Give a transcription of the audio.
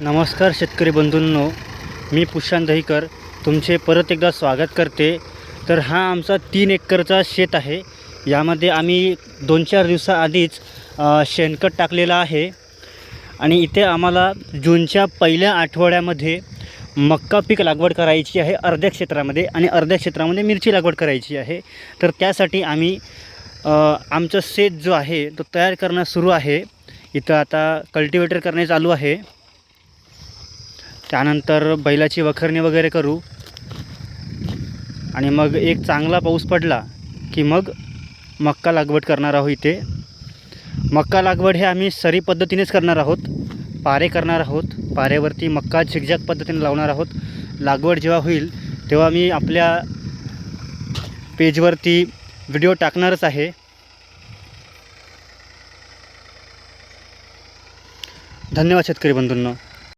नमस्कार शेतकरी बंधूंनो मी पुष्यान दहीकर. तुमचे परत एकदा स्वागत करते. तर हा आमचा तीन एकरचा शेत आहे. यामध्ये आम्ही दोन चार दिवसाआधीच शेणखत टाकलेलं आहे. आणि इथे आम्हाला जूनच्या पहिल्या आठवड्यामध्ये मक्का पीक लागवड करायची आहे अर्ध्या क्षेत्रामध्ये आणि अर्ध्या क्षेत्रामध्ये मिरची लागवड करायची आहे. तर त्यासाठी आम्ही आमचं शेत जो आहे तो तयार करणं सुरू आहे. इथं आता कल्टिवेटर करणे चालू आहे. त्यानंतर बैलाची वखरणी वगैरे करू. आणि मग एक चांगला पाऊस पडला की मग मक्का लागवड करणार आहोत इथे. मक्का लागवड हे आम्ही सरी पद्धतीनेच करणार आहोत. पारे करणार आहोत. पाऱ्यावरती मक्का झिकझॅक पद्धतीने लावणार आहोत. लागवड जेव्हा होईल तेव्हा मी आपल्या पेजवरती व्हिडिओ टाकणारच आहे. धन्यवाद शेतकरी बंधूंना.